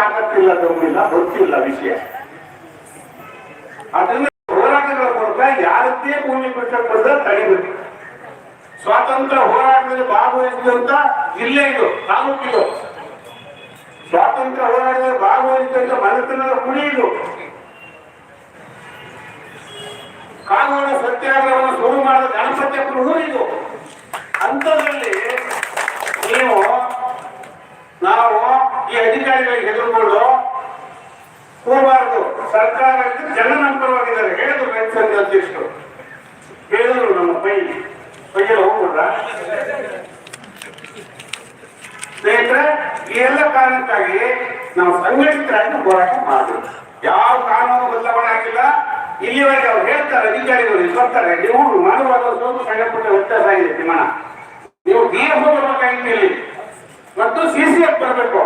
ತಾಕತ್ತಿಲ್ಲ ತಮ್ಮಿಲ್ಲ ಗೊತ್ತಿಲ್ಲ ವಿಷಯ. ಅದನ್ನ ಹೋರಾಟಗಳ ಮೂಲಕ ಯಾರದ್ದೇ ಭೂಮಿ ಬಿಟ್ಟಕ್ಕೆ ತಡೆಯಬೇಕು ಸ್ವಾತಂತ್ರ್ಯ ಹೋರಾಟದಲ್ಲಿ ಭಾಗವಹಿಸಿದಂತ ಜಿಲ್ಲೆ ಇದು ತಾಲೂಕಿದು ಸ್ವಾತಂತ್ರ್ಯ ಹೋರಾಟದಲ್ಲಿ ಭಾಗವಹಿಸಿದಂತ ಮನಸ್ಸಿನ ಗುಡಿ ಇದು. ಕಾನೂನು ಸತ್ಯಾಗ್ರಹವನ್ನು ಶುರು ಮಾಡಿದ ಗಣಪತಿ ಇದು. ಅಂತದಲ್ಲಿ ನೀವು, ನಾವು ಈ ಅಧಿಕಾರಿಗಳಿಗೆ ಹೆದರ್ಕೊಂಡು ಹೋಗಬಾರ್ದು. ಸರ್ಕಾರ ಜನನಂತರವಾಗಿದ್ದಾರೆ. ಹೇಳಿದ್ರು ರೈತ ಸಂಘ ಅಧ್ಯಕ್ಷರು. ಹೇಳಿದ್ರು ನಮ್ಮ ಪೈ, ಪೈಯಲ್ಲಿ ಸ್ನೇಹಿತರೆ, ಈ ಎಲ್ಲ ಕಾರಣಕ್ಕಾಗಿ ನಾವು ಸಂಘಟಿತರಾಗಿ ಹೋರಾಟ ಮಾಡಬೇಕು ಯಾವ ಕಾನೂನು ಬದಲಾವಣೆ ಆಗಿಲ್ಲ. ಇಲ್ಲಿವರೆಗೆ ಅವ್ರು ಹೇಳ್ತಾರೆ, ಅಧಿಕಾರಿಗಳು ಬರ್ತಾರೆ. ನೀವು ಮಾಡುವಾಗ ಸ್ವಲ್ಪ ಸಣ್ಣ ಪುಟ್ಟ ವ್ಯತ್ಯಾಸ ಆಗಿದೆ ನೀವು ಡಿ ಎಫ್ ಬರ್ಬೇಕಾಗಿತ್ತು ಇಲ್ಲಿ. ಮತ್ತು ಸಿ ಸಿ ಎಫ್ ಬರಬೇಕು.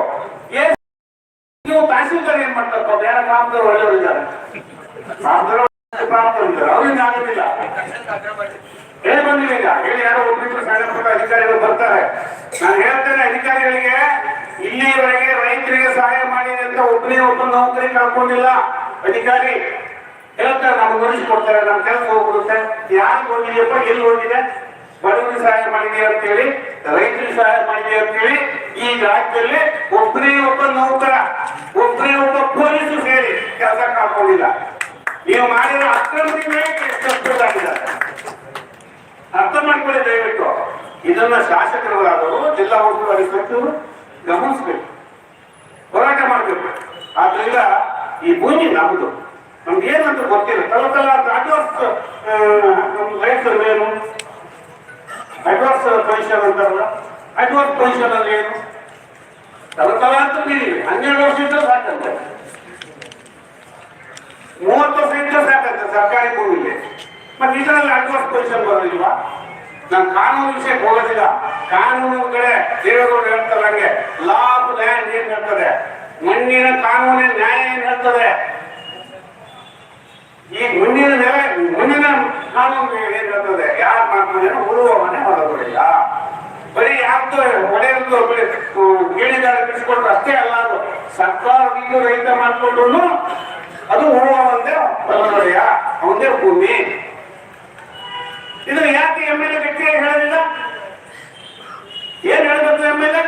ನೀವು ತಹಸೀಲ್ದಾರ್ ಏನ್ ಮಾಡ್ತಾರಪ್ಪ ಬೇರೆ ಗ್ರಾಮದವ್ರು ಒಳ್ಳೆಯವರಿದ್ದಾರೆ ಕಾಮದವ್ರು ಕಾಮದವ್ರು ಇದ್ದಾರೆ. ಅವ್ರಿಂದ ಆಗೋದಿಲ್ಲ. ಹೇಳಿ ಬಂದಿಲ್ಲ ಈಗ. ಹೇಳಿ ಯಾರೋ ಒಬ್ಬಿಬ್ರು ಸಣ್ಣ ಅಧಿಕಾರಿಗಳು ಬರ್ತಾರೆ. ನಾನು ಹೇಳ್ತೇನೆ, ಅಧಿಕಾರಿಗಳಿಗೆ ಇಲ್ಲಿವರೆಗೆ ರೈತರಿಗೆ ಸಹಾಯ ಮಾಡಿದೆ ಅಂತ ಒಬ್ಬನೇ ಒಬ್ಬ ನೌಕರಿ ಕಳ್ಕೊಂಡಿಲ್ಲ. ಅಧಿಕಾರಿ, ಹೇಳ್ತಾರೆ ನಮ್ಗೆ ಕೊಡ್ತಾರೆ ನಮ್ಮ ಕೆಲಸ ಹೋಗ್ಬಿಡುತ್ತೆ. ಯಾರು ಹೋಗಿದೆಯಪ್ಪ, ಎಲ್ಲಿ ಹೋಗಿದೆ? ಬಡವರಿಗೆ ಸಹಾಯ ಮಾಡಿದೆ ಅಂತೇಳಿ, ರೈತರಿಗೆ ಸಹಾಯ ಮಾಡಿದೆ ಅಂತೇಳಿ ಈ ರಾಜ್ಯದಲ್ಲಿ ಒಬ್ಬನೇ ಒಬ್ಬ ನೌಕರ ಒಬ್ಬನೇ ಒಬ್ಬ ಪೊಲೀಸರು ಸೇರಿ ಕೆಲಸ ಕಾಕೊಂಡಿಲ್ಲ ನೀವು ಮಾಡಿರೋ ಅಕ್ರಮದಿಂದ ಅರ್ಥ ಮಾಡ್ಕೊಳ್ಳಿ ದಯವಿಟ್ಟು. ಇದನ್ನ ಶಾಸಕರಾದವರು ಜಿಲ್ಲಾ ಉಸ್ತುವಾರಿ ಸಚಿವರು ಗಮನಿಸಬೇಕು. ಹೋರಾಟ ಮಾಡಬೇಕು. ಆದ್ರಿಂದ ಈ ಭೂಮಿ ನಮ್ದು. ನಮ್ಗೆ ಏನಂತ ಗೊತ್ತಿಲ್ಲ ತಲ ತಲ ಅಡ್ವಾನ್ಸ್ ರೈತರು ಏನು? ಅಡ್ವಾನ್ಸ್ ಪೊಸಿಷನ್ ಅಂತಾರಲ್ಲ? ಅಡ್ವಾನ್ಸ್ ಪೊಸಿಷನ್ ಅಲ್ಲಿ ಏನು? ತಲ ಅಂತ ನೀಡಿ ಹನ್ನೆರಡು ವರ್ಷ ಇದ್ದ ಸಾಕಂತೆ. ಮೂವತ್ತು ವರ್ಷ ಇದ್ದ ಸಾಕಂತೆ ಸರ್ಕಾರಿ ಭೂಮಿಗೆ ಮತ್ತೆ ಇದರಲ್ಲಿ ಅಡ್ವಾನ್ಸ್ ಪೊಸಿಷನ್ ಬರೋದಿಲ್ವಾ? ನಾನು ಕಾನೂನು ವಿಷಯಕ್ಕೆ ಹೋಗೋದಿಲ್ಲ. ಕಾನೂನು ಕಡೆ ದೇವೇಗೌಡರು ಹೇಳ್ತಾರೆ ಹಂಗೆ ಲಾ ಆಫ್ ಲ್ಯಾಂಡ್ ಏನ್ ಹೇಳ್ತದೆ? ಮಣ್ಣಿನ ಕಾನೂನಿನ ನ್ಯಾಯ ಏನ್ ಹೇಳ್ತದೆ? ಈ ಮಣ್ಣಿನ ಕಾನೂನು ಏನ್ ಹೇಳ್ತದೆ ಯಾರು ಮಾಡ್ಕೊಂಡೆ ಉಳುವ ಮನೆ ಹೊರಗೊಳಿಲ್ಲ ಬರೀ ಯಾರ್ದು ಒಡೆಯದ್ದು ಗೇಣಿದಾರ ಬಿಡಿಸ್ಕೊಂಡ್ರು ಅಷ್ಟೇ ಅಲ್ಲ, ಅದು ಸರ್ಕಾರದಿಂದ ರೈತ ಮಾಡ್ಕೊಂಡ್ರು ಅದು ಉಳುವ ಒಂದೇ ಹೊರಗೊಳಿಯ, ಅವನದೇ ಭೂಮಿ. ಇದು ಯಾಕೆ ಎಂ ಎಲ್ ಎ ಗಟ್ಟಿಯಾಗಿ ಹೇಳಲಿಲ್ಲ? ಏನ್ ಹೇಳ್ಬೇಕು ಎಂ ಎಲ್ ಎ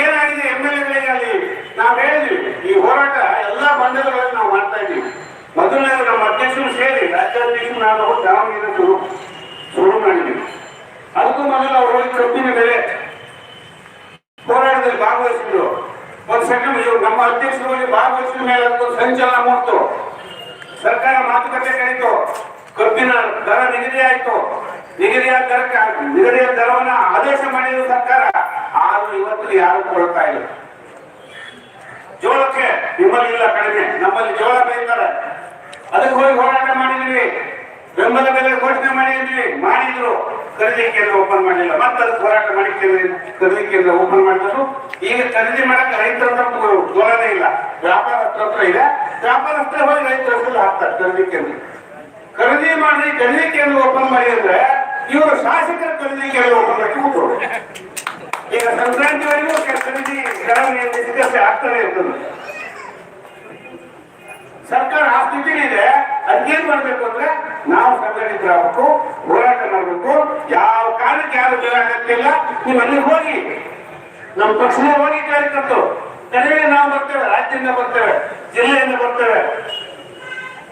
ಏನಾಗಿದೆ ಎಂ ಎಲ್ ಎಗಳಿಗೆ ಅಲ್ಲಿ? ನಾವು ಹೇಳಿದ್ವಿ, ಈ ಹೋರಾಟ ಎಲ್ಲಾ ಮಂಡಲಗಳಲ್ಲಿ ನಾವು ಮಾಡ್ತಾ ಇದ್ದೀವಿ. ಮೊದಲನೇ ನಮ್ಮ ಅಧ್ಯಕ್ಷರು ಸೇರಿ ರಾಜ್ಯಾಧ್ಯಕ್ಷರು ನಾನು, ದಾವಣಗೆರೆ ಶುರು ಶುರು ಮಾಡಿದ್ವಿ ಅದಕ್ಕೂ ಮೊದಲು ಅವರು ಹೋಗಿ ಕಬ್ಬಿನ ಮೇಲೆ ಹೋರಾಟದಲ್ಲಿ ಭಾಗವಹಿಸಿದ್ರು. ಒಂದು ಸೆಕೆಂಡ್, ಇವರು ನಮ್ಮ ಅಧ್ಯಕ್ಷರು ಹೋಗಿ ಭಾಗವಹಿಸಿದ ಮೇಲೆ ಅದಕ್ಕೊಂದು ಸಂಚಲನ ಮೂಡ್ತು ಸರ್ಕಾರ ಮಾತುಕತೆ ಕರೀತು ಕಬ್ಬಿನ ದರ ನಿಗದಿ ಆಯ್ತು ನಿಗದಿಯಾದ ದರಕ್ಕೆ ನಿಗದಿಯ ದರವನ್ನು ಆದೇಶ ಮಾಡಿದ್ರು ಸರ್ಕಾರ. ಆದ್ರೂ ಇವತ್ತು ಯಾರು ಕೊಡ್ತಾ ಇಲ್ಲ. ಜೋಳಕ್ಕೆ ನಿಮ್ಮಲ್ಲಿ ಇಲ್ಲ ಕಡಿಮೆ. ನಮ್ಮಲ್ಲಿ ಜೋಳ ಬೆಳೀತಾರೆ. ಅದಕ್ಕೆ ಹೋಗಿ ಹೋರಾಟ ಮಾಡಿದ್ವಿ. ಬೆಂಬಲ ಬೆಲೆ ಘೋಷಣೆ ಮಾಡಿದ್ವಿ. ಮಾಡಿದ್ರು. ಖರೀದಿ ಕೇಂದ್ರ ಓಪನ್ ಮಾಡಲಿಲ್ಲ. ಮತ್ತೆ ಅದಕ್ಕೆ ಹೋರಾಟ ಮಾಡಿ ಖರೀದಿ ಕೇಂದ್ರ ಓಪನ್ ಮಾಡಿದ್ರು. ಈಗ ಖರೀದಿ ಮಾಡಕ್ಕೆ ರೈತರ ಜೋಳನೇ ಇಲ್ಲ. ವ್ಯಾಪಾರ ಹತ್ರ ಇದೆ. ಹತ್ರ ಹೋಗಿ ರೈತರ ಹತ್ರ ಹಾಕ್ತಾರೆ ಖರೀದಿ ಕೇಂದ್ರ. ಖರೀದಿ ಮಾಡಿ ಖರೀದಿ ಕೇಂದ್ರ ಓಪನ್ ಮಾಡಿ ಅಂದ್ರೆ ಇವರು ಶಾಸಕರ ಖರೀದಿ ಕೇಂದ್ರ ಓಪನ್ ಮಾಡಿ ಕೂತ್ರು ಈಗ ಸಂಕ್ರಾಂತಿವರೆಗೂ ಖರೀದಿ ದರ ನಿರ್ದೇಶಕ ಆಗ್ತಾನೆ ಇರ್ತದೆ ಸರ್ಕಾರ ಆ ಸ್ಥಿತಿಲಿದೆ ಅದೇನ್ ಮಾಡ್ಬೇಕು ಅಂದ್ರೆ ನಾವು ಸಂಘಟಿತರಾಗಬೇಕು, ಹೋರಾಟ ಮಾಡಬೇಕು. ಯಾವ ಕಾರಣಕ್ಕೆ ಯಾರು ಜನ ಆಗತ್ತಿಲ್ಲ ನೀವು ಅಲ್ಲಿ ಹೋಗಿ. ನಮ್ಮ ಪಕ್ಷದ ಹೋಗಿ ಕಾರ್ಯಕರ್ತರು ಕರೆಗೆ ನಾವು ಬರ್ತೇವೆ ರಾಜ್ಯದಿಂದ ಬರ್ತೇವೆ ಜಿಲ್ಲೆಯಿಂದ ಬರ್ತೇವೆ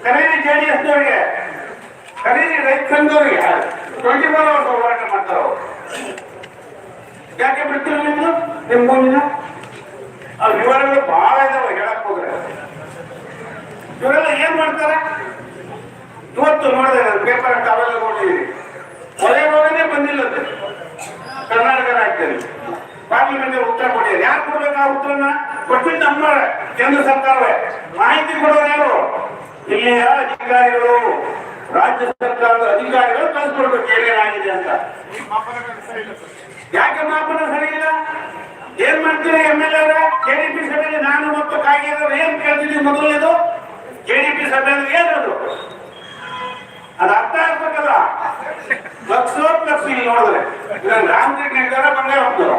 ಕರೆಗೆ ಜೆ ಡಿ ಎಸ್ನವರಿಗೆ ಕರೀರಿ ರೈತ ಸಂಘದವರಿಗೆ ಟ್ವೆಂಟಿ ಫೋರ್ ಅವರ್ಸ್ ಹೋರಾಟ ಮಾಡ್ತಾರ ಅವ್ರು ಯಾಕೆ ಬಿಡ್ತೀವಿ ನಿಮ್ದು ನಿಮ್ ಭೂಮಿನ ಆ ವಿವರಗಳು ಬಹಳ ಇದಾವೆ ಹೇಳಕ್ ಹೋದ್ರೆ ಇವರೆಲ್ಲ ಏನ್ ಮಾಡ್ತಾರೆ ಇವತ್ತು ನೋಡಿದೆ ನಾನು ಪೇಪರ್ ತಾವೆಲ್ಲ ನೋಡಿದೀನಿ ಕೊಲೆ ಹೋಗನೇ ಬಂದಿಲ್ಲ ಅದು ಕರ್ನಾಟಕ ರಾಜ್ಯದಲ್ಲಿ ಪಾರ್ಲಿಮೆಂಟ್ ಉತ್ತರ ಕೊಟ್ಟಿದ್ದಾರೆ ಯಾರು ಕೊಡ್ಬೇಕು ಆ ಉತ್ತರನ ಕೊಟ್ಟಿದ್ದು ನಮ್ಮ ಕೇಂದ್ರ ಸರ್ಕಾರವೇ? ಮಾಹಿತಿ ಕೊಡೋರು ಯಾರು? ಇಲ್ಲಿಯ ಅಧಿಕಾರಿಗಳು, ರಾಜ್ಯ ಸರ್ಕಾರದ ಅಧಿಕಾರಿಗಳು ಕಳಿಸ್ಕೊಡ್ಬೇಕು ಏನೇನಾಗಿದೆ ಅಂತ. ಯಾಕೆ ಮಾಪನ ಸರಿ ಇಲ್ಲ? ಏನ್ ಮಾಡ್ತೀರಿ ಎಂ ಎಲ್ ಎ ಪಿ ಸಭೆಯಲ್ಲಿ ನಾನು ಮತ್ತು ಕಾಗೇರರು ಏನ್ ಕೇಳ್ತಿದ್ವಿ ಡಿ ಪಿ ಸಭೆಯಲ್ಲಿ ಏನದು ಅದು? ಅರ್ಥ ಆಗ್ಬೇಕಲ್ಲ? ಲಕ್ಷೋ ಲಕ್ಷ ಇಲ್ಲಿ ನೋಡಿದ್ರೆ. ರಾಮಕೃಷ್ಣ ಬಂಗಾರ ಹೋಗ್ತಾರೆ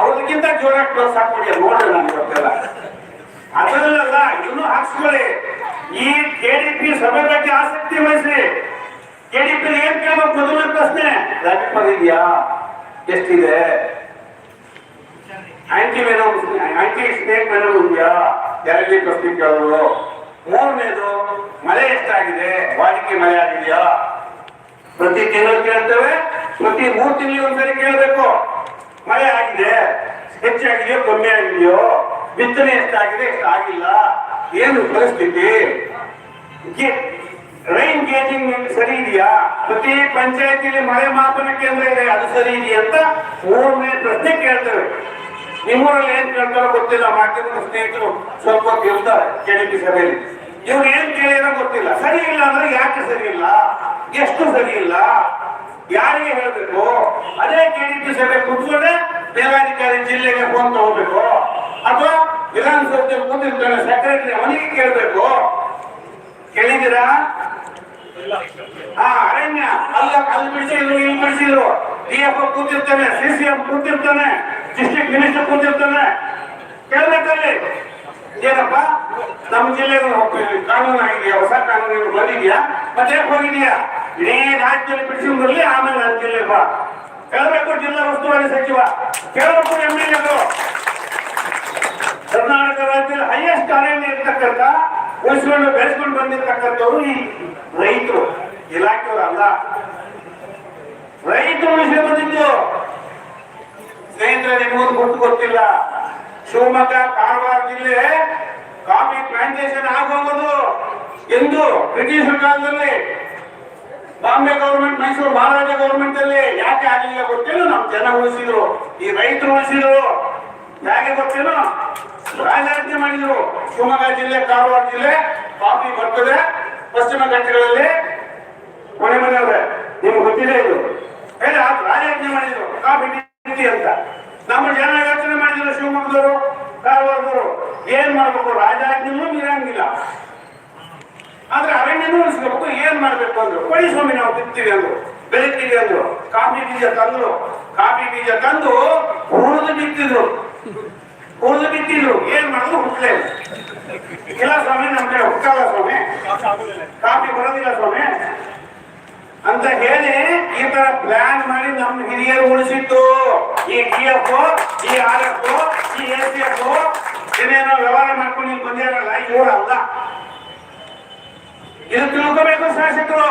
ಅವ್ರಿಗಿಂತ ಜೋರಾಗಿ ಪ್ಲಸ್ ಕೊಡಿ, ನೋಡ್ರಿ ನಾನು ಗೊತ್ತಿಲ್ಲ. ಅದರಲ್ಲ ಇನ್ನೂ ಹಾಕ್ಸ್ಕೊಳ್ಳಿ. ಈ ಕೆಡಿಪಿ ಸಭೆ ಬಗ್ಗೆ ಆಸಕ್ತಿ ವಹಿಸಿ ಕೆಡಿಪಿ ಏನ್ ಕೇಳಬೇಕು? ಮೊದಲ ಪ್ರಶ್ನೆ. ರಾಜ್ಯಪಾಲ ಇದೆಯಾ? ಎಷ್ಟಿದೆ? Anti venom anti snake venom ಇದೆಯಾ ಎರಡನೇ ಪ್ರಶ್ನೆ ಕೇಳೋದು? ಮೂರನೇದು ಮಳೆ ಎಷ್ಟಾಗಿದೆ? ವಾಡಿಕೆ ಮಳೆ ಆಗಿದೆಯಾ? ಪ್ರತಿ ತಿಂಗಳು ಕೇಳ್ತೇವೆ. ಪ್ರತಿ ಮೂರು ತಿಂಗಳಿಗೆ ಒಂದ್ಸರಿ ಕೇಳಬೇಕು. ಮಳೆ ಆಗಿದೆ. ಹೆಚ್ಚಾಗಿದೆಯೋ ಕಮ್ಮಿ ಆಗಿದೆಯೋ ಬಿತ್ತನೆ ಎಷ್ಟಾಗಿದೆ ಎಷ್ಟಾಗಿಲ್ಲ ಏನು ಪರಿಸ್ಥಿತಿ? ರೈನ್ ಗೇಜಿಂಗ್ ಸರಿ ಇದೆಯಾ? ಪ್ರತಿ ಪಂಚಾಯತಿಲಿ ಮಳೆ ಮಾಪನ ಕೇಂದ್ರ ಇದೆ, ಅದು ಸರಿ ಇದೆಯಾ ಅಂತ ಮೂರನೇ ಪ್ರಶ್ನೆ ಕೇಳ್ತೇವೆ. ನಿಮ್ಮೂರಲ್ಲಿ ಏನ್ ಕೇಳ್ತಾರೋ ಗೊತ್ತಿಲ್ಲ, ಮಾಧ್ಯಮದ ಸ್ನೇಹಿತರು ಸ್ವಲ್ಪ ಹೊತ್ತು ಇರ್ತಾರೆ ಕೆಡಿಪಿ ಸಭೆಯಲ್ಲಿ. ಇವ್ರು ಏನ್ ಕೇಳಿರೋ ಗೊತ್ತಿಲ್ಲ. ಸರಿ ಇಲ್ಲ ಅಂದ್ರೆ ಯಾಕೆ ಸರಿ ಇಲ್ಲ? ಎಷ್ಟು ಸರಿ ಇಲ್ಲ? ಯಾರಿಗೆ ಹೇಳ್ಬೇಕು? ಅದೇ ಕೆಡಿಪಿ ಸಭೆ ಕೂತ್ಕೊಂಡೆ ಮೇಲಾಧಿಕಾರಿ ಜಿಲ್ಲೆಗೆ ಫೋನ್ ತಗೋಬೇಕು. ಅಥವಾ ವಿಧಾನಸೌಧ ಕೂತಿರ್ತಾನೆ ಸೆಕ್ರೆಟರಿ ಅವನಿಗೆ ಕೇಳಬೇಕು. ಕೇಳಿದಿರಾ ಹಾ, ಅರಣ್ಯ. ಅಲ್ಲ, ಅಲ್ಲಿ ಬಿಡಿಸಿದ್ರು, ಇಲ್ಲಿ ಬಿಡಿಸಿದ್ರು. ಡಿ ಎಫ್ ಕೂತಿರ್ತಾನೆ ಸಿ ಸಿ ಎಂ ಕೂತಿರ್ತಾನೆ ಡಿಸ್ಟ್ರಿಕ್ಟ್ ಮಿನಿಸ್ಟರ್ ಕೂತಿರ್ತಾನೆ. ಕೇಳ್ಬೇಕಲ್ಲಿ ಏನಪ್ಪ? ನಮ್ಮ ಜಿಲ್ಲೆಗೆ ಕಾನೂನು ಆಗಿದೆಯಾ? ಹೊಸ ಕಾನೂನು ಬಂದಿದ್ಯಾ? ಮತ್ತೆ ಹೋಗಿದ್ಯಾ ಇಡೀ ರಾಜ್ಯದಲ್ಲಿ ಬಿಡಿಸಿದ್ರಲ್ಲಿ ಆಮೇಲೆ ನನ್ನ ಜಿಲ್ಲೆ ಬಾ. ಕೇಳಬೇಕು, ಜಿಲ್ಲಾ ಉಸ್ತುವಾರಿ ಸಚಿವ. ಕೇಳಬೇಕು ಎಂ ಎಲ್ ಎಗಳು ಕರ್ನಾಟಕ ರಾಜ್ಯದ ಹೈಯೆಸ್ಟ್ ಅರಣ್ಯ ಇರ್ತಕ್ಕಂಥ ಉಳಿಸ್ಕೊಂಡು ಬೆಳೆಸ್ಕೊಂಡು ಬಂದಿರ್ತಕ್ಕಂಥವ್ರು ಈ ರೈತರು, ಇಲಾಖೆಯವರು ಅಲ್ಲ. ರೈತರು ಉಳಿಸಿ ಬಂದಿದ್ದು ಸ್ನೇಹಿತರೆ ನಿಮಗೊಂದು ಗೊತ್ತು ಗೊತ್ತಿಲ್ಲ. ಶಿವಮೊಗ್ಗ, ಕಾರವಾರ ಜಿಲ್ಲೆ ಕಾಫಿ ಪ್ಲಾಂಟೇಶನ್ ಆಗೋಗೋದು ಎಂದು ಬ್ರಿಟಿಷರ ಕಾಲದಲ್ಲಿ ಬಾಂಬೆ ಗೌರ್ಮೆಂಟ್ ಮೈಸೂರು ಮಹಾರಾಜ ಗೌರ್ಮೆಂಟ್ ಅಲ್ಲಿ ಯಾಕೆ ಆಗಲಿಲ್ಲ ಗೊತ್ತಿಲ್ಲ. ನಮ್ಮ ಜನ ಉಳಿಸಿದ್ರು. ಈ ರೈತರು ಉಳಿಸಿದ್ರು. ಯಾಕೆ ಗೊತ್ತೇನು ರಾಜಾಜ್ಞೆ ಮಾಡಿದ್ರು. ಶಿವಮೊಗ್ಗ ಜಿಲ್ಲೆ, ಕಾರವಾರ ಜಿಲ್ಲೆ, ಕಾಫಿ ಬರ್ತದೆ. ಪಶ್ಚಿಮ ಘಟ್ಟಗಳಲ್ಲಿ ಮನೆ ಮನೆಯವ್ರೆ. ನಿಮ್ಗೆ ಗೊತ್ತಿದೆ ಇದು. ಹೇಳಿ ರಾಜಾಜ್ಞೆ ಮಾಡಿದ್ರು. ಕಾಫಿ ಅಂತ. ನಮ್ಮ ಜನ ಯೋಚನೆ ಮಾಡಿದ್ರು ಶಿವಮೊಗ್ಗದವರು, ಕಾರವಾರದವರು. ಏನ್ ಮಾಡ್ಬೇಕು? ರಾಜಾಜ್ಞೆನೂ ಮೀರಂಗಿಲ್ಲ. ಆದ್ರೆ ಅರಣ್ಯನೂ ಉಳಿಸ್ಬೇಕು. ಏನ್ ಮಾಡ್ಬೇಕು ಅಂದ್ರು? ಕೊಡಿ ಸ್ವಾಮಿ, ನಾವು ತಿಂತೀವಿ ಅಂದ್ರು. ಬೆಳಿತೀವಿ ಅಂದ್ರು. ಕಾಫಿ ಬೀಜ ತಂದ್ರು. ಕಾಫಿ ಬೀಜ ತಂದು ಹುರಿದು ಬಿತ್ತಿದ್ರು. ಹುರಿದು ಬಿತ್ತಿದ್ರು ಏನ್ ಮಾಡಿದ್ರು ಹುಟ್ಟಲೇ ಇಲ್ಲ. ಸ್ವಾಮಿ, ನಮ್ ಕಡೆ ಹುಟ್ಟಲ್ಲ ಸ್ವಾಮಿ. ಕಾಫಿ ಬರೋದಿಲ್ಲ ಸ್ವಾಮಿ. ಅಂತ ಹೇಳಿ ಈ ತರ ಪ್ಲಾನ್ ಮಾಡಿ ನಮ್ಮ ಹಿರಿಯರು ಉಳಿಸಿತ್ತು. ಈ ಡಿ ಎಫ್ ಈ ಆರ್ ಎಫ್ ಈ ಎಸ್ ಎಫ್ ಏನೇನೋ ವ್ಯವಹಾರ ಮಾಡ್ಕೊಂಡು ನೀವು ಬಂದಿರಲ್ಲ, ಇವರು ಅಲ್ಲ. ಇದು ತಿಳ್ಕೋಬೇಕು ಶಾಸಕರು.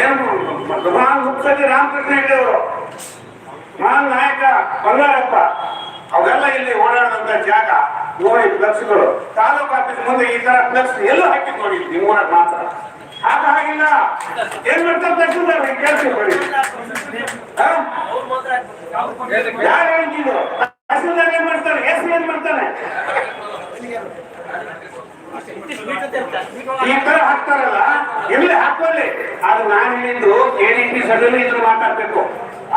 ಏನು ಭಗವಾನ್ ಮುಖ್ಯಮಂತ್ರಿ ರಾಮಕೃಷ್ಣ ಹೆಗಡೆ ಮಹಾನ್ ನಾಯಕ, ಬಂಗಾರಪ್ಪ. ಅವೆಲ್ಲ ಇಲ್ಲಿ ಓಡಾಡುವಂತ ಜಾಗ, ನೋಡಿ ಫ್ಲೆಕ್ಸ್ಗಳು. ತಾಲೂಕು ಆಫೀಸ್ ಮುಂದೆ ಈ ತರ ಫ್ಲೆಕ್ಸ್ ಎಲ್ಲೂ ಹಾಕಿ ನೋಡಿ ನಿಮ್ಮೂರಾಗ ಮಾತ್ರ. ಆಗ ಹಾಗಿಲ್ಲ. ಏನ್ ಮಾಡ್ತಾರೆ ತಹಸೀಲ್ದಾರ್ ಕೇಳ್ತೀವಿ? ಯಾರು ಹೇಳ್ತಿದ್ರು ತಹಸೀಲ್ದಾರ್ ಏನ್ ಮಾಡ್ತಾರೆ? ಎಸ್ ಏನ್ ಮಾಡ್ತಾನೆ ಈ ತರ ಹಾಕ್ತಾರಲ್ಲ? ಎಲ್ಲಿ ಹಾಕೊಳ್ಳಿ? ಅದು ನಾನು ಹೇಳಿದ್ದು ಕೆಡಿಪಿ ಸಭೆಯಲ್ಲಿ ಇದ್ರ ಮಾತಾಡ್ಬೇಕು.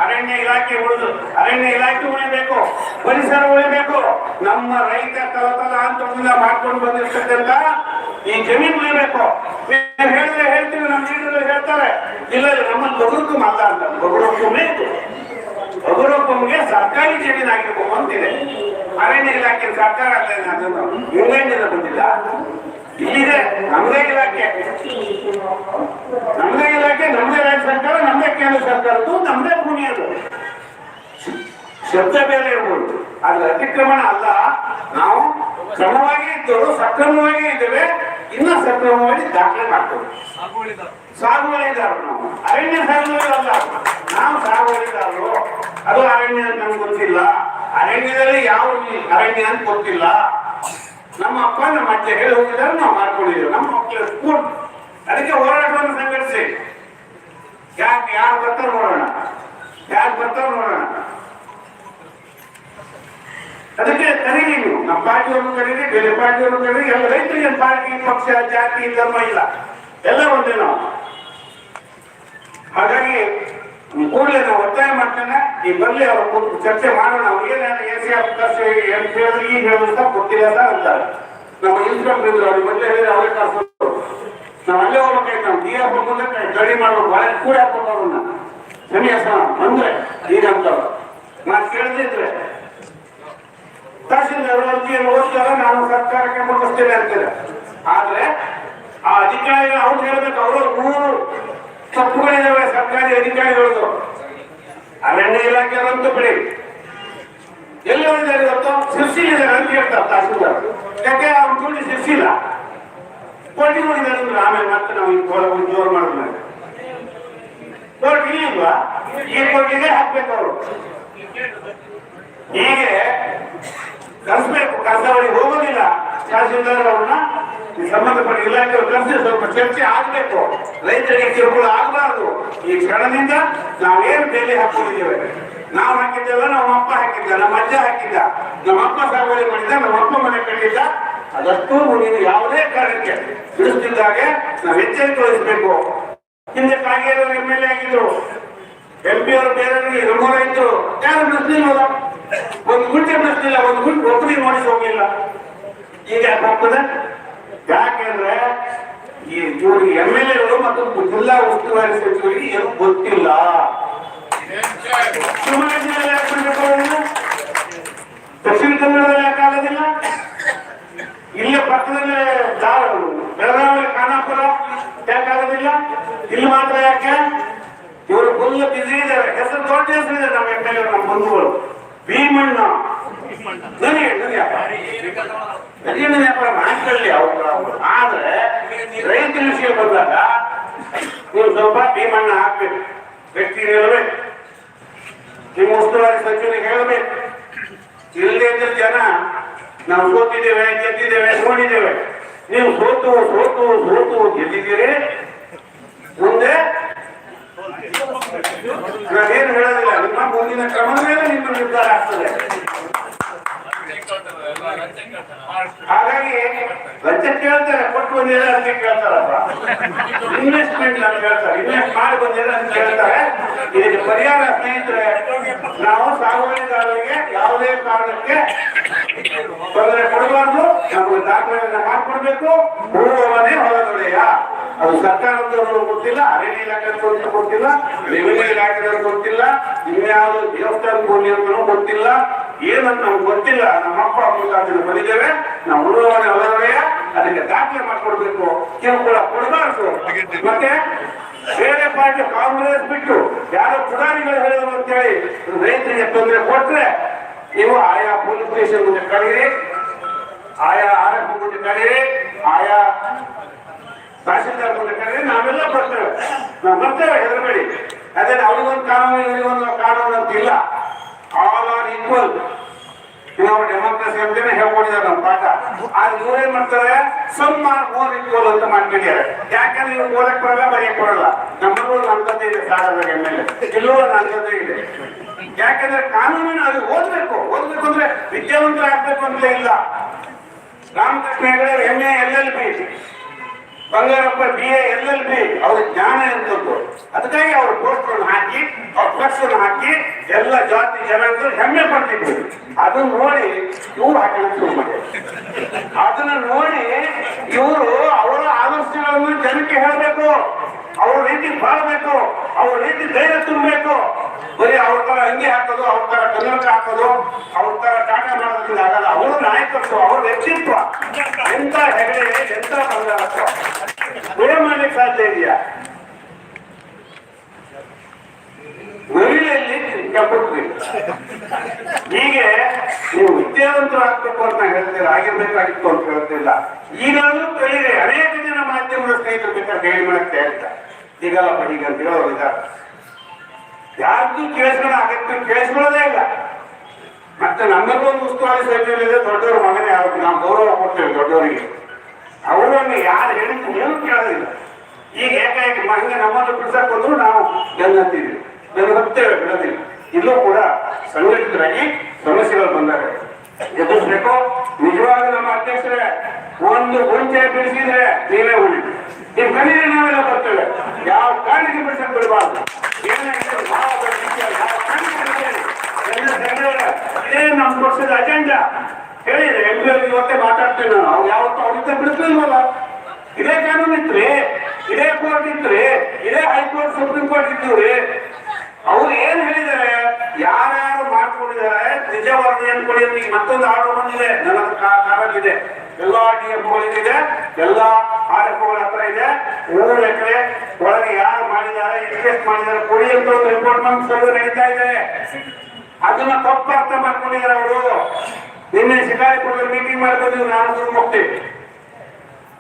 ಅರಣ್ಯ ಇಲಾಖೆ ಉಳಿದು ಅರಣ್ಯ ಇಲಾಖೆ ಉಳಿಬೇಕು ಪರಿಸರ ಉಳಿಬೇಕು. ನಮ್ಮ ರೈತ ತಲತಲ ಅಂತ ಮಾಡ್ಕೊಂಡು ಬಂದಿರ್ತಕ್ಕಂತ ಈ ಜಮೀನು ಉಳಿಬೇಕು. ಹೇಳಿದ್ರೆ ಹೇಳ್ತೀವಿ ನಮ್ಮ ಲೀಡರ್ ಹೇಳ್ತಾರೆ. ಇಲ್ಲ ಇಲ್ಲ, ನಮ್ಮಲ್ಲಿ ಬಗುರುಕು ಅಲ್ಲ ಅಂತ ಬಗುರುಕು ಬೇಕು ಸರ್ಕಾರಿ ಜಮೀನು ಅಂತಿದೆ ಅರಣ್ಯ ಇಲಾಖೆ ಸರ್ಕಾರ ಇಂಗ್ಲೆಂಡಿಂದ ಬಂದಿಲ್ಲ ಇಲ್ಲಿದೆ ನಮ್ದೇ ಇಲಾಖೆ. ನಮ್ದೇ ಇಲಾಖೆ, ನಮ್ದೇ ರಾಜ್ಯ ಸರ್ಕಾರ, ನಮ್ದೇ ಕೇಂದ್ರ ಸರ್ಕಾರದ್ದು, ನಮ್ದೇ ಭೂಮಿ ಅದು. ಶಬ್ದ ಬೇರೆ ಇರ್ಬೋದು. ಆದ್ರೆ ಅತಿಕ್ರಮಣ ಅಲ್ಲ. ನಾವು ಕ್ರಮವಾಗಿ ಇದ್ದವರು ಸಕ್ರಮವಾಗಿ ಇದ್ದೇವೆ. ಇನ್ನ ಸಕ್ರಮವಾಗಿ ದಾಖಲೆ ಮಾಡ್ತೇವೆ. ಸಾಗುವಳಿದಾರರು ನಾವು. ಅರಣ್ಯ ಸಾಗುವಳಿಗಳಲ್ಲ ನಾವು ಸಾಗುವಳಿದಾರರು. ಅದು ಅರಣ್ಯ ಅಂತ ನಮ್ಗೆ ಗೊತ್ತಿಲ್ಲ. ಅರಣ್ಯದಲ್ಲಿ ಯಾವ ಅರಣ್ಯ ಅಂತ ಗೊತ್ತಿಲ್ಲ. ನಮ್ಮ ಅಪ್ಪ, ನಮ್ಮ ಅಜ್ಜ ಹೇಳಿ ಹೋಗಿದ್ದಾರೆ, ನಾವು ಮಾಡ್ಕೊಂಡಿದ್ದೀವಿ. ನಮ್ಮ ಮಕ್ಕಳ ಸ್ಕೂಲ್ ಅದಕ್ಕೆ ಹೋರಾಟವನ್ನು ಸಂಘಟಿಸಿ. ಯಾಕೆ? ಯಾರು ಬರ್ತಾರೆ ನೋಡೋಣ. ಯಾರು ಬರ್ತಾರೆ ನೋಡೋಣ. ಅದಕ್ಕೆ ಕರೀರಿ ನೀವು ನಮ್ಮ ಪಾರ್ಟಿಯವರು ಕರೀರಿ, ಬೇರೆ ಪಾರ್ಟಿಯವರು ಕರೀರಿ. ಎಲ್ಲ ರೈತರಿಗೆ ಪಾರ್ಟಿ, ಪಕ್ಷ, ಜಾತಿ, ಧರ್ಮ ಇಲ್ಲ. ಎಲ್ಲ ಒಂದೇ ನಾವು. ಹಾಗಾಗಿ ಕೂಡಲೇ ನಾವು ಒತ್ತಾಯ ಮಾಡ್ತೇನೆ. ಈ ಬರ್ಲಿ ಅವ್ರ ಕೂತು ಚರ್ಚೆ ಮಾಡೋಣ. ಅವ್ರಿಗೆ ಎ ಸಿ ಅವಕಾಶ ಏನ್ ಹೇಳಿದ್ರೆ ಈಗ ಹೇಳಿದ್ರೆ ಗೊತ್ತಿಲ್ಲ ಅಂತ ಅಂತಾರೆ. ನಮ್ಮ ಇನ್ಸ್ಪೆಕ್ಟರ್ ಇದ್ರು ಅವ್ರಿಗೆ ಮೊದಲೇ ಹೇಳಿದ್ರೆ, ಅವರೇ ಕರ್ಸೋದು ನಾವು ಅಲ್ಲೇ ಹೋಗ್ಬೇಕಾಯ್ತು, ನಾವು ಡಿ ಎಫ್ ಮುಂದೆ ಗಡಿ ಮಾಡ್ಬೇಕು. ಬಾಳೆ ಕೂಡ ಹಾಕ್ಬೇಕು ಅವ್ರನ್ನ. ಸನ್ಯಾಸ ಈಗ ಈಗಂತವ್ರು ನಾನು ಕೇಳದಿದ್ರೆ ತಹಸೀಲ್ದಾರ್ ಅರ್ಜಿಯನ್ನು ಓದ್ತಾರೆ ನಾನು ಸರ್ಕಾರಕ್ಕೆ ಮುಟ್ಟಿಸ್ತೇನೆ ಅಂತಾರೆ ಆದ್ರೆ ಆ ಅಧಿಕಾರಿಗಳು ಅವ್ರು ಹೇಳ್ಬೇಕು, ಅವರು ಮೂರು ತಪ್ಪುಗಳಿದಾವೆ ಸರ್ಕಾರಿ ಅಧಿಕಾರಿಗಳದ್ದು ಅರಣ್ಯ ಇಲಾಖೆಯವರಂತೂ ಬಿಡಿ. ಎಲ್ಲಿ ಹೋಗಿದ್ದಾರೆ ಇವತ್ತು ಶಿರ್ಸಿಲಿದ್ದಾರೆ ಅಂತ ಹೇಳ್ತಾರೆ ತಹಸೀಲ್ದಾರ್. ಯಾಕೆ? ಅವ್ರು ದುಡ್ಡು ಶಿರ್ಸಿಲ್ಲ ಕೋರ್ಟಿಗೆ ಹೋಗಿದ್ದಾರೆ ಅಂದ್ರೆ ಆಮೇಲೆ ಮತ್ತೆ ನಾವು ಈ ಕೋಲ ಜೋರು ಮಾಡಿದ್ಮೇಲೆ ಕೋರ್ಟ್ ಇಲ್ಲಿಲ್ವಾ? ಈ ಕೋರ್ಟಿಗೆ ಹಾಕ್ಬೇಕು ಅವರು. ಹೀಗೆ ಕಳಿಸ್ಬೇಕು. ಅವರಿಗೆ ಹೋಗೋದಿಲ್ಲ. ತಹಸೀಲ್ದಾರ್ ಅವ್ರನ್ನ ಈ ಸಂಬಂಧಪಟ್ಟ ಇಲಾಖೆ ಕರೆಸಿ ಸ್ವಲ್ಪ ಚರ್ಚೆ ಆಗ್ಬೇಕು. ರೈತರಿಗೆ ಕಿರುಕುಳ ಆಗಬಾರದು. ಈ ಕ್ಷಣದಿಂದ ನಾವೇನು ಬೆಲೆ ಹಾಕೊಂಡಿದ್ದೇವೆ ನಾವು ಹಾಕಿದ್ದೆಲ್ಲ ನಮ್ಮ ಅಪ್ಪ ಹಾಕಿದ್ದ, ನಮ್ಮ ಅಜ್ಜ ಹಾಕಿದ್ದ, ನಮ್ಮ ಅಪ್ಪ ಸಾಗುವಳಿ ಮಾಡಿದ್ದ, ನಮ್ಮ ಅಪ್ಪ ಮನೆ ಕಟ್ಟಿದ್ದ. ಅದಷ್ಟು ನೀನು ಯಾವುದೇ ಕಾರಣಕ್ಕೆ ಬಿಡಿಸ್ತಿದ್ದಾಗೆ ನಾವು ಎಚ್ಚರಿಕೆ ವಹಿಸಬೇಕು. ಹಿಂದೆ ಕಾಗೇರಿ ಎಂ ಎಲ್ ಎ ಆಗಿದ್ರು. ಎಂ ಪಿ ಅವರು ಬೇರೆ ನಮ್ಮವರ ಇದ್ರು. ಯಾರು ಬಿಡಿಸ್ಲಿಲ್ಲ ಒಂದು ಗುಂಟೆ ಬಿಡಿಸ್ಲಿಲ್ಲ ಒಂದು ಗುಂಟೆ ಒಬ್ಬರಿಗೆ ಮಾಡಿಸಿ ಯಾಕೆ ಹೋಗ್ತದೆ ಯಾಕೆಂದ್ರೆ ಈ ಇವ್ರಿಗೆ ಎಂ ಎಲ್ ಎಗಳು ಮತ್ತು ಜಿಲ್ಲಾ ಉಸ್ತುವಾರಿ ಸಚಿವರಿಗೆ ಏನು ಗೊತ್ತಿಲ್ಲ? ದಕ್ಷಿಣ ಕನ್ನಡದಲ್ಲಿ ಯಾಕೆ ಆಗೋದಿಲ್ಲ? ಇಲ್ಲೇ ಪಕ್ಕದಲ್ಲೇ ಜಾ- ಬೆಳಗಾವಿ ಖಾನಾಪುರ ಯಾಕೆ ಆಗೋದಿಲ್ಲ? ಇಲ್ಲಿ ಮಾತ್ರ ಯಾಕೆ? ಇವರು ಫುಲ್ ಬಿಸಿ ಇದ್ದಾರೆ. ಹೆಸರು ದೊಡ್ಡ ಹೆಸರು ಇದೆ ನಮ್ಮ ಎಂ ಎಲ್ ನಮ್ಮ ಬಂಧುಗಳು. ಭೀಮಣ್ಣ. ಅದೇನು ವ್ಯಾಪಾರ. ಮಾಡ್ಕೊಳ್ಳಿ ಅವ್ರು ಆದ್ರೆ ರೈತರ ವಿಷಯ ಬಂದಾಗ ನೀವು ಸ್ವಲ್ಪ ಭೀಮಣ್ಣ ಹಾಕ್ಬೇಕು. ವ್ಯಕ್ತಿ ಹೇಳಬೇಕು ನಿಮ್ಮ ಉಸ್ತುವಾರಿ ಸಚಿವರಿಗೆ ಹೇಳಬೇಕು. ಇಲ್ಲದೆ ಇದ್ದ ಜನ ನಾವು ಸೋತಿದ್ದೇವೆ, ಗೆದ್ದಿದ್ದೇವೆ ನೋಡಿದ್ದೇವೆ ನೀವು ಸೋತು ಸೋತು ಸೋತು, ಗೆದ್ದಿದ್ದೀರಿ. ಮುಂದೆ ನಾವೇನು ಹೇಳೋದಿಲ್ಲ, ನಿಮ್ಮ ಮುಂದಿನ ಕ್ರಮದ ಮೇಲೆ ನಿಮ್ಮ ನಿರ್ಧಾರ ಆಗ್ತದೆ. ಹಾಗಾಗಿ ಲಂಚ ಕೇಳ್ತಾರೆ, ಕೊಟ್ಟು ಬಂದಿಲ್ಲ ಅಂತ ಕೇಳ್ತಾರಪ್ಪ? ಇನ್ವೆಸ್ಟ್ಮೆಂಟ್ ಅಂತ ಕೇಳ್ತಾರೆ ಇನ್ವೆಸ್ಟ್ ಮಾಡಿ ಬಂದಿಲ್ಲ ಅಂತ ಹೇಳ್ತಾರೆ ಇದಕ್ಕೆ ಪರಿಹಾರ ಸ್ನೇಹಿತರೆ ನಾವು ಸಾಗುವಳಿದಾರರಿಗೆ ಯಾವುದೇ ಕಾರಣಕ್ಕೆ ತೊಂದರೆ ಕೊಡಬಾರ್ದು. ನಮಗೆ ದಾಖಲೆಗಳನ್ನ ಮಾಡ್ಕೊಡ್ಬೇಕು. ಹೂವನೇ ಹೊರಗಡೆಯ ಅದು ಸರ್ಕಾರದವರು ಗೊತ್ತಿಲ್ಲ, ಅರಣ್ಯ ಇಲಾಖೆದವರು ಗೊತ್ತಿಲ್ಲ ರೆವಿನ್ಯೂ ಇಲಾಖೆದವರು ಗೊತ್ತಿಲ್ಲ, ಇನ್ಯಾವುದು ದೇವಸ್ಥಾನ ಭೂಮಿಯವರು ಗೊತ್ತಿಲ್ಲ. ಏನಂತ ನಮ್ಗೆ ಗೊತ್ತಿಲ್ಲ. ನಮ್ಮ ಅಪ್ಪ ಮುಖಾಂತರ ಬಂದಿದ್ದೇವೆ. ನಾವು ಉಳುವನೆ ಹೊರಗಡೆಯ ಅದಕ್ಕೆ ದಾಖಲೆ ಮಾಡ್ಕೊಡ್ಬೇಕು. ಕೂಡ ಕೊಡಬಾರ್ದು. ಮತ್ತೆ ಬೇರೆ ಪಾರ್ಟಿ ಕಾಂಗ್ರೆಸ್ ಬಿಟ್ಟು ಯಾರೋ ಪುರಾಣಿಗಳು ಹೇಳಿದ್ರು ಅಂತೇಳಿ ರೈತರಿಗೆ ತೊಂದರೆ ಕೊಟ್ರೆ ನೀವು ಆಯಾ ಪೊಲೀಸ್ ಸ್ಟೇಷನ್ ಮುಂದೆ ಕಳೀರಿ ಆಯಾ ಆರೋಗ್ಯ ಮುಂದೆ ಕಳೀರಿ ಆಯಾ ತಹಸೀಲ್ದಾರ್ ಮುಂದೆ ಕಳೀರಿ ನಾವೆಲ್ಲ ಬರ್ತೇವೆ. ನಾವು ಬರ್ತೇವೆ ಹೆದರಬೇಡಿ. ಅದೇ ಅವ್ರಿಗೊಂದು ಕಾನೂನು, ಇವರಿಗೊಂದು ಕಾನೂನು ಅಂತ ಇಲ್ಲ ಆಲ್ ಆರ್ ಈಕ್ವಲ್ ನಾವು ಡೆಮೋಕ್ರಸಿ ಅಂತಾನೆ ಹೇಳ್ಕೊಂಡಿದ್ದಾರೆ ನಮ್ಮ ಪಾಠ. ಆದ್ರೆ ಇವ್ರೇನ್ ಮಾಡ್ತಾರೆ? ಸುಮ್ಮ ಓದಿಕ್ಕೋಲು ಅಂತ ಮಾಡ್ಕೊಂಡಿದ್ದಾರೆ ಯಾಕಂದ್ರೆ ಇವ್ರು ಓದಕ್ ಬರಲ್ಲ, ಬರೆಯಕ್ ಬರಲ್ಲ. ನಮ್ಮಲ್ಲೂ ನಮ್ಗತೆ ಇದೆ, ಸಾಗರದಾಗ ಎಂ ಎಲ್ ಎ. ಇಲ್ಲೂ ಇದೆ. ಯಾಕಂದ್ರೆ ಕಾನೂನಿನ ಅದು ಓದ್ಬೇಕು. ಓದ್ಬೇಕು ಅಂದ್ರೆ ವಿದ್ಯಾವಂತರಾಗ್ಬೇಕು ಅಂತ ಇಲ್ಲ. Ramakrishna Hegde M A L L B Bangarappa B A L L B ಅವ್ರ ಜ್ಞಾನ ಅದಕ್ಕಾಗಿ ಅವ್ರ ಪೋಸ್ಟರ್ ಹಾಕಿ, ಅವ್ರ ಫ್ಲೆಕ್ಸ್ ಹಾಕಿ ಎಲ್ಲ ಜಾತಿ ಜನಾಂಗರು ಹೆಮ್ಮೆ ಪಡ್ತಿದ್ರು. ಅದನ್ನ ನೋಡಿ ಇವ್ರು ಹಾಕಲಿಕ್ಕೆ ಅದನ್ನ ನೋಡಿ ಇವರು ಅವರ ಆಲೋಚನೆಗಳನ್ನು ಜನಕ್ಕೆ ಹೇಳಬೇಕು. ಅವ್ರ ರೀತಿ ಬಾಳ್ಬೇಕು. ಅವ್ರ ರೀತಿ ಧೈರ್ಯ ತುಂಬಬೇಕು. ಬರೀ ಅವ್ರ ತರ ಅಂಗಿ ಹಾಕೋದು, ಅವ್ರ ತರ ಕನ್ನಡಕ ಹಾಕೋದು, ಅವ್ರ ತರ ಟಾಟ ಮಾಡೋದ್ರಿಂದ ಆಗಲ್ಲ. ಅವ್ರ ನಾಯಕತ್ವ, ಅವ್ರ ವ್ಯಕ್ತಿತ್ವ ಎಂತ ಹೆಗಡೆ, ಎಂತ ಬಂಗಾರತ್ವ? ಏನ್ ಮಾಡ್ಲಿಕ್ಕೆ ಸಾಧ್ಯ ಇದೆಯಾ? ನವಿಲಲ್ಲಿ ಕೆಂಪಟ್ರಿ ಹೀಗೆ ನೀವು ವಿದ್ಯಾವಂತರು ಆಗ್ಬೇಕು ಅಂತ ಹೇಳ್ತೀರ? ಆಗಿರ್ಬೇಕಾಗಿತ್ತು ಅಂತ ಹೇಳ್ತಿಲ್ಲ. ಈಗಾದ್ರೂ ಕೇಳಿದೆ ಅನೇಕ ಜನ ಮಾಧ್ಯಮದ ಸ್ನೇಹಿತರು ಬೇಕಾದ್ರೆ ಹೇಳಿ ಮಾಡಕ್ಕೆ ಹೇಳ್ತಾರೆ ಹೀಗಲ್ಲಪ್ಪ ಹೀಗಂತ ಹೇಳೋರು ಇದ್ದಾರೆ. ಕೇಳಿಸ್ಕೊಳ್ಳೋ ಅಗತ್ಯ ಕೇಳಿಸ್ಕೊಳ್ಳೋದೇ ಇಲ್ಲ. ಮತ್ತೆ ನಮ್ಮಲ್ಲೂ ಒಂದು ಉಸ್ತುವಾರಿ ಸಭೆಯಲ್ಲಿದೆ ದೊಡ್ಡವ್ರ ಮಗನೇ ಅವ್ರಿಗೆ ನಾವು ಗೌರವ ಕೊಡ್ತೇವೆ ದೊಡ್ಡವರಿಗೆ. ಅವರನ್ನು ಯಾರು ಹೇಳಿದ್ರು ಏನು ಕೇಳೋದಿಲ್ಲ. ಈಗ ಏಕಾಏಕಿ ಹಂಗೆ ನಮ್ಮನ್ನು ಬಿಡ್ಸಕ್ ನಾವು ಗೆಲ್ಲತ್ತೀವಿ ನಾವು ಗೊತ್ತೇ ಬಿಡೋದಿಲ್ಲ. ಇನ್ನೂ ಕೂಡ ಸಂಘಟಿತರಾಗಿ ಸಮಸ್ಯೆಗಳು ಬಂದಾಗ ಎದುರಿಸ್ಬೇಕು. ನಿಜವಾಗ ನಮ್ಮ ಅಧ್ಯಕ್ಷರೇ, ಒಂದು ಗುಂಚೆ ಬಿಡಿಸಿದ್ರೆ ನೀವೇ ಉಳಿ ನಿಮ್ ಕಣ್ಣಿಗೆ ನಾವೆಲ್ಲ ಬರ್ತೇವೆ. ಯಾವ ಕಾರಣಕ್ಕೆ ಬಿಡಿಸಕ್ ಬಿಡಬಾರ್ದು ಇದೇ ನಮ್ಮ ಪಕ್ಷದ ಅಜೆಂಡಾ ಹೇಳಿದ್ರೆ ಎಂ ಪಿ ಇವತ್ತೇ ಮಾತಾಡ್ತೇವೆ ನಾನು. ಅವ್ರು ಯಾವತ್ತು ಅವ್ರಿಂದ ಬಿಡಿಸ್ಲಿಲ್ವಲ್ಲ ಇದೇ ಕಾನೂನು ಇತ್ರಿ ಇದೇ ಕೋರ್ಟ್ ಇತ್ರಿ, ಇದೇ ಹೈಕೋರ್ಟ್ ಸುಪ್ರೀಂ ಕೋರ್ಟ್ ಇದ್ದೀವ್ರಿ ಅವ್ರು ಏನ್ ಹೇಳಿದ್ದಾರೆ? ಯಾರ್ಯಾರು ಮಾಡ್ಕೊಂಡಿದ್ದಾರೆ? ನಿಜವಾದ ಏನ್ ಕೊಡಿ ಮತ್ತೊಂದು ಆರ್ಡರ್ ಬಂದಿದೆ. ನನ್ನ ಕಾಲಕ್ಕಿದೆ ಎಲ್ಲಾ ಡಿ ಇದೆ ಎಲ್ಲಾ ಆರ್ ಹತ್ರ ಇದೆ. ಮೂರು ಎಕರೆ ಒಳಗೆ ಯಾರು ಮಾಡಿದ್ದಾರೆ, ಇನ್ವೆಸ್ಟ್ ಮಾಡಿದ್ದಾರೆ, ಕೊಡಿ ಅಂತ ಒಂದು ರಿಪೋರ್ಟ್ ನಮ್ಗೆ ನಡೀತಾ ಇದೆ. ಅದನ್ನ ತಪ್ಪು ಅರ್ಥ ಮಾಡ್ಕೊಂಡಿದ್ದಾರೆ ಅವರು. ನಿನ್ನೆ ಶಿಕಾರಿಪುರದಲ್ಲಿ ಮೀಟಿಂಗ್ ಮಾಡ್ಕೊಂಡು ನಾನು ಹೋಗ್ತೀವಿ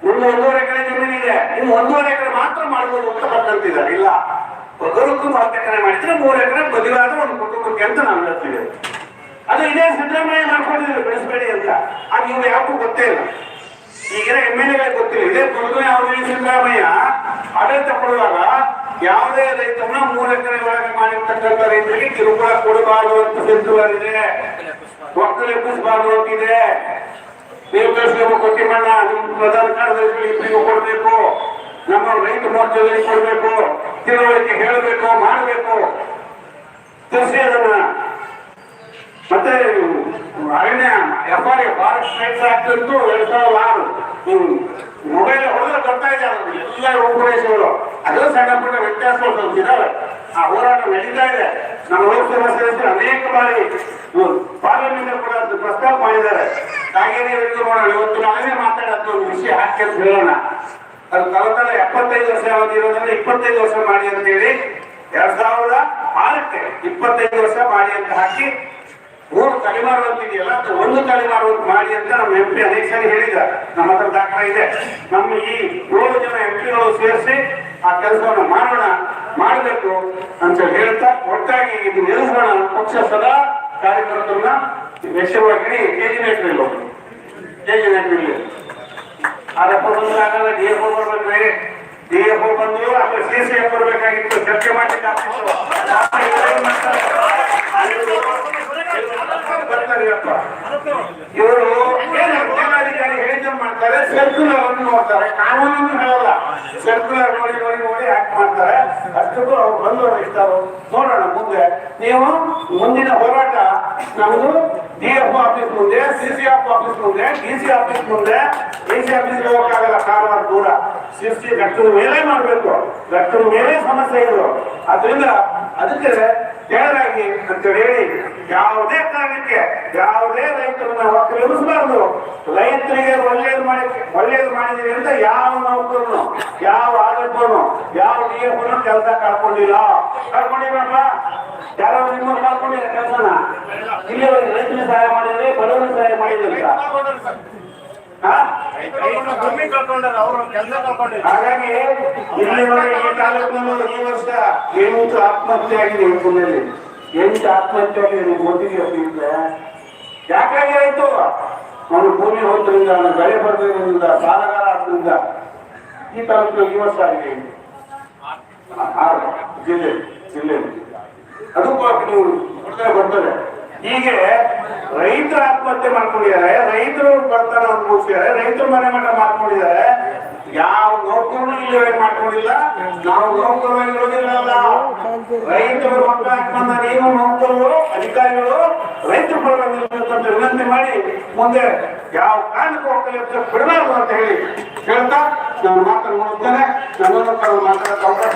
ಇನ್ನು ಒಂದೂವರೆ ಎಕರೆ ಜಮೀನಿದೆ. ಇನ್ನು ಒಂದೂವರೆ ಎಕರೆ ಮಾತ್ರ ಮಾಡ್ಬೋದು ಅಂತ ಬರ್ತಂತಿದ್ದಾರೆ ಇಲ್ಲ. ಬದುಕು ಹತ್ತು ಎಕರೆ ಮಾಡಿದ್ರೆ ಮೂರು ಎಕರೆ ಬದಿವಾದ ಒಂದು ಕುಟುಂಬಕ್ಕೆ ಅಂತ ನಾವು ಹೇಳ್ತೀವಿ ಅದು ಇದೇ ಸಿದ್ದರಾಮಯ್ಯ ಮಾಡ್ಕೊಂಡಿದ್ರು, ಬೆಳೆಸಬೇಡಿ ಅಂತ. ಅದು ಇವ್ರು ಯಾಕೂ ಗೊತ್ತೇ ಇಲ್ಲ. ಈಗಿನ ಎಂ ಎಲ್ ಎಗಳಿಗೆ ಗೊತ್ತಿಲ್ಲ. ಇದೇ ದುರ್ಗನೆ ಯಾವುದೇ ಸಿದ್ದರಾಮಯ್ಯ? ಆಡಳಿತ ಕೊಡುವಾಗ ಯಾವುದೇ ರೈತನ ಮೂರು ಎಕರೆ ಒಳಗೆ ಮಾಡಿರ್ತಕ್ಕಂಥ ರೈತರಿಗೆ ಕಿರುಕುಳ ಕೊಡಬಾರದು ಅಂತ ಸಿದ್ಧವಾಗಿದೆ ಒಕ್ಕಲು ಎಬ್ಬಿಸಬಾರದು ಅಂತಿದೆ. ನೀವು ಕಳಿಸ್ಬೇಕು ಕೊಟ್ಟಿಮಣ್ಣ ನಿಮ್ಮ ಪ್ರಧಾನ ಕಾರ್ಯದರ್ಶಿಗಳು ಇಬ್ಬರಿಗೂ ಕೊಡಬೇಕು. ನಮ್ಮ ರೈತ ಮೋರ್ಚಾದಲ್ಲಿ ಕೊಡಬೇಕು. ತಿಳುವಳಿಕೆ ಹೇಳಬೇಕು, ಮಾಡಬೇಕು. ತಿಳಿಸಿ ಅದನ್ನ. ಮತ್ತೆ ಅರಣ್ಯ F R forest rights act ಅಂತೂ ಎರಡ್ ಸಾವಿರದ ಆರು. ಮೊಬೈಲ್ ಹೊಡೆದ್ರೆ ಬರ್ತಾ ಇದೆ ಎಲ್ಲ ರೂಪುರೇಷೆಗಳು ಅದು ಸಣ್ಣ ಪುಟ್ಟ ಸ್ವಲ್ಪ ಇದಾವೆ. ಆ ಹೋರಾಟ ನಡೀತಾ ಇದೆ. ನಮ್ಮ ಲೋಕಸಭಾ ಸದಸ್ಯರು ಅನೇಕ ಬಾರಿ ಪಾರ್ಲಿಮೆಂಟ್ ಕೂಡ ಪ್ರಸ್ತಾಪ ಮಾಡಿದ್ದಾರೆ. ಅವರಿಗೆ ನೋಡೋಣ. ಇವತ್ತು ನಾವೇ ಮಾತಾಡೋದು ವಿಷಯ ಹಾಕಿ ಅಂತ ಹೇಳೋಣ. ಅದು ಕಳೆದ ಎಪ್ಪತ್ತೈದು ವರ್ಷ ಅವಧಿ ಇರೋದ್ರಿಂದ ಇಪ್ಪತ್ತೈದು ವರ್ಷ ಮಾಡಿ ಅಂತ ಹೇಳಿ ಎರಡ್ ಸಾವಿರದ ಆರಕ್ಕೆ ಇಪ್ಪತ್ತೈದು ವರ್ಷ ಮಾಡಿ ಅಂತ ಹಾಕಿ ಮೂರು ತಲೆಮಾರು ಅಂತಿದೆಯಲ್ಲ ಒಂದು ತಲೆಮಾರು ಅಂತ ಮಾಡಿ ಅಂತ ನಮ್ಮ ಎಂ ಪಿ ಅನೇಕ ಸಾರಿ ಹೇಳಿದ್ದಾರೆ. ನಮ್ಮ ಹತ್ರ ದಾಖಲೆ ಇದೆ. ನಮ್ಮ ಈ ಏಳು ಜನ ಎಂ ಪಿಗಳು ಸೇರಿಸಿ ಆ ಕೆಲಸವನ್ನು ಮಾಡೋಣ, ಮಾಡಬೇಕು ಅಂತ ಹೇಳ್ತಾ ಒಟ್ಟಾಗಿ ಇದು ನಿಲ್ಲಿಸೋಣ ಪಕ್ಷ ಸದಾ ಕಾರ್ಯಕರ್ತರನ್ನ ಯಶವಾಗಿ ಕೆ ಜಿ ನೆಟ್ರಿಲ್ಲ ಕೆ ಆರಪ್ಪ ಬಂದ್ರೆ ಆಗಲ್ಲ ಡಿ ಎಫ್ ಬರ್ಬೇಕು ಬೇರೆ ಡಿ ಎಫ್ ಬಂದು ಆಮೇಲೆ ಸಿ ಸಿ ಎಫ್ ಬರ್ಬೇಕಾಗಿತ್ತು ಚರ್ಚೆ ಮಾಡ್ತಾರೆ ಸರ್ಕ್ಯುಲರ್ ಅನ್ನು ನೋಡ್ತಾರೆ. ಕಾನೂನನ್ನು ಹೇಳಲ್ಲ. ಸರ್ಕ್ಯುಲರ್ ನೋಡಿ ನೋಡಿ ನೋಡಿ ಯಾಕೆ ಮಾಡ್ತಾರೆ. ಅಷ್ಟಕ್ಕೂ ಅವ್ರು ಬಂದು ಇರ್ತಾರೋ ನೋಡೋಣ ಮುಂದೆ. ನೀವು ಮುಂದಿನ ಹೋರಾಟ ನಮ್ದು ಡಿ ಎಫ್ ಆಫೀಸ್ ಮುಂದೆ ಸಿ ಸಿ ಎಫ್ ಆಫೀಸ್ ಮುಂದೆ ಡಿ ಸಿ ಆಫೀಸ್ ಮುಂದೆ. ಡಿ ಸಿ ಆಫೀಸ್ ಹೋಗಕ್ಕಾಗಲ್ಲ ಕಾರವಾರ ದೂರ ಸಿ ಸಿ ಘಟ್ಟದ ಮೇಲೆ ಮಾಡಬೇಕು. ಘಟ್ಟದ ಮೇಲೆ ಸಮಸ್ಯೆ ಇದ್ರು ಅದರಿಂದ ಅದಕ್ಕೆ ಕೇಳಲಾಗಿ ಅಂತ ಹೇಳಿ ಯಾವುದೇ ಕಾರಣಕ್ಕೆ, ಯಾವುದೇ ರೈತರನ್ನ ಒಕ್ಕಲಿಸಬಾರ್ದು ರೈತರಿಗೆ ಒಳ್ಳೇದು ಮಾಡಿ ಒಳ್ಳೇದು ಮಾಡಿದೀವಿ ಅಂತ ಯಾವ ನೌಕರನು, ಯಾವ ಆಡಳಿತನು ಯಾವ ನಿಯಮನು ಕೆಲಸ ಕಳ್ಕೊಂಡಿಲ್ಲ. ಕಳ್ಕೊಂಡಿಲ್ಲ ಯಾರೋ ನಿಮ್ಮ ಕಳ್ಕೊಂಡಿಲ್ಲ ಕೆಲಸನ? ಇಲ್ಲಿ ರೈತರಿಗೆ ಸಹಾಯ ಮಾಡಿದ್ರೆ ಬಡವರಿಗೆ ಸಹಾಯ ಮಾಡಿದ್ರೆ ಭೂಮಿ ಕಳ್ಕೊಂಡಾರ ಅವರು ಕೆಲಸ ಕಳ್ಕೊಂಡಿಲ್ಲ ಹಾಗಾಗಿ ಇಲ್ಲಿವರೆಗೆ ಈ ತಾಲೂಕನ್ನು ಈ ವರ್ಷ ಎಂಟು ಆತ್ಮಹತ್ಯೆ ಆಗಿದೆ ಹುಬ್ಬಳ್ಳಿಯಲ್ಲಿ ಎಂಟು ಆತ್ಮಹತ್ಯೆ ಆಗಿದೆ ಇಲ್ಲ ಪ್ಲೀಸ್ ಯಾಕಾಗಿ ಆಯ್ತು? ಅವನು ಭೂಮಿ ಹೋದ್ರಿಂದ ಅವನು ಬೆಳೆ ಬರ್ದಿರೋದ್ರಿಂದ ಸಾಲಗಾರ ಆದ್ರಿಂದ ಈ ತಾಲೂಕು ಈ ವರ್ಷ ಆಗಿದೆ ಜಿಲ್ಲೆ ಜಿಲ್ಲೆ. ಅದಕ್ಕೂ ನೀವು ಬರ್ತದೆ ಹೀಗೆ ರೈತರು ಆತ್ಮಹತ್ಯೆ ಮಾಡ್ಕೊಂಡಿದ್ದಾರೆ, ರೈತರು ಬರ್ತಾರೆ ಅನ್ಭವಿಸಿದ್ದಾರೆ ರೈತರು ಮನೆ ಮಠ ಮಾಡ್ಕೊಂಡಿದ್ದಾರೆ. ಯಾವ ಇಲ್ಲಿವರೆಗೆ ಮಾಡ್ಕೊಂಡಿಲ್ಲ? ನಾವು ನೌಕರು ಇರೋದಿಲ್ಲ ರೈತರು ಮಕ್ಕಳ ನೀವು ನೌಕರರು ಅಧಿಕಾರಿಗಳು, ರೈತರು ಬರಬೇಕಂತ ವಿನಂತಿ ಮಾಡಿ ಮುಂದೆ ಯಾವ ಕಾರಣಕ್ಕೂ ಒಕ್ಕಲಿಗ ಬಿಡಬಾರ್ದು ಅಂತ ಹೇಳಿ ಹೇಳ್ತಾ ನಾನು ಮಾತನ್ನು ನೋಡುತ್ತೇನೆ ಮಾತಾಡೋಕೆ ಅವಕಾಶ